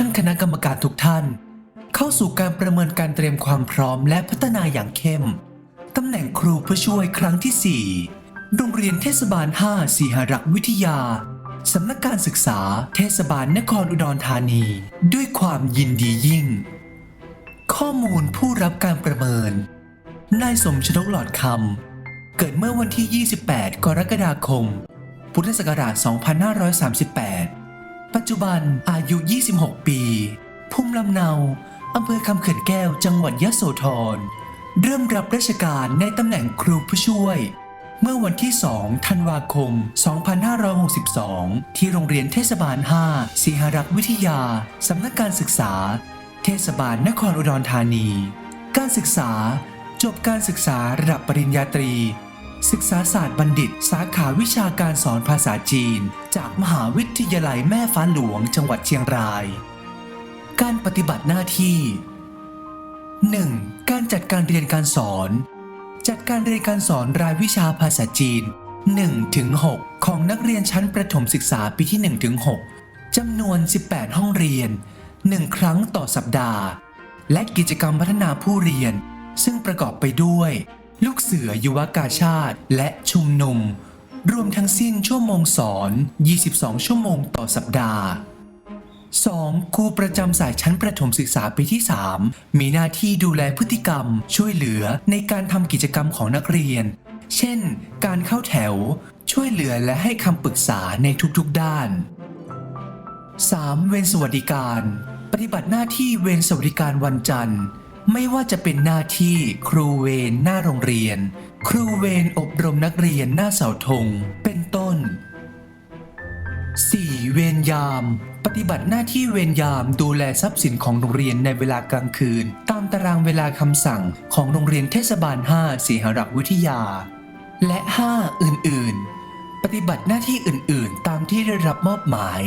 ท่านคณะกรรมการทุกท่าน เข้าสู่การประเมินการเตรียมความพร้อมและพัฒนาอย่างเข้ม ตำแหน่งครูผู้ช่วยครั้งที่ 4 โรงเรียนเทศบาล 5 สีหรักษ์วิทยา สำนักการศึกษาเทศบาลนครอุดรธานี ด้วยความยินดียิ่ง ข้อมูลผู้รับการประเมิน นายสมชนกหลอดคำ เกิดเมื่อวันที่ 28 กรกฎาคม พุทธศักราช 2538 ปัจจุบันอายุ 26 ปี ภูมิลำเนาอำเภอคำเขื่อนแก้วจังหวัดยะโสธร เริ่มรับราชการในตำแหน่งครูผู้ช่วย เมื่อวันที่ 2 ธันวาคม 2562 ที่โรงเรียนเทศบาล 5สีหรักวิทยา สำนักการศึกษา เทศบาลนครอุดรธานี การศึกษาจบการศึกษาระดับปริญญาตรี ศึกษาศาสตร์บัณฑิต สาขาวิชาการสอนภาษาจีน จากมหาวิทยาลัยแม่ฟ้าหลวงจังหวัดเชียงราย การปฏิบัติหน้าที่ 1. การจัดการเรียนการสอน จัดการเรียนการสอนรายวิชาภาษาจีน1-6ของนักเรียนชั้นประถมศึกษาปีที่1-6จำนวน 18 ห้องเรียน 1 ครั้งต่อสัปดาห์ และกิจกรรมพัฒนาผู้เรียน ซึ่งประกอบไปด้วย ลูกเสือยุวกาชาติ และชุมนุม รวมทั้งสิ้นชั่วโมงสอน 22 ชั่วโมงต่อสัปดาห์ 2. ครูประจำสายชั้นประถมศึกษาปีที่ 3 มีหน้าที่ดูแลพฤติกรรม ช่วยเหลือในการทำกิจกรรมของนักเรียน เช่น การเข้าแถว ช่วยเหลือและให้คำปรึกษาในทุกๆด้าน 3. เวรสวัสดิการ ปฏิบัติหน้าที่เวรสวัสดิการวันจันทร์ ไม่ว่าจะเป็นหน้าที่ครูเวรหน้าโรงเรียน ครูเวรอบรมนักเรียนหน้าเสาธง เป็นต้น 4. เวรยาม ปฏิบัติหน้าที่เวรยามดูแลทรัพย์สินของโรงเรียนในเวลากลางคืน ตามตารางเวลาคำสั่งของโรงเรียนเทศบาล 5สีหรักวิทยา และ 5 อื่นๆ ปฏิบัติหน้าที่อื่นๆ ตามที่ได้รับมอบหมาย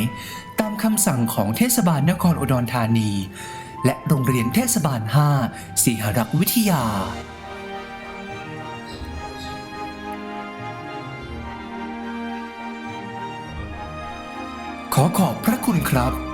ตามคำสั่งของเทศบาลนครอุดรธานี และโรงเรียนเทศบาล 5 สีหรักวิทยา ขอขอบพระคุณครับ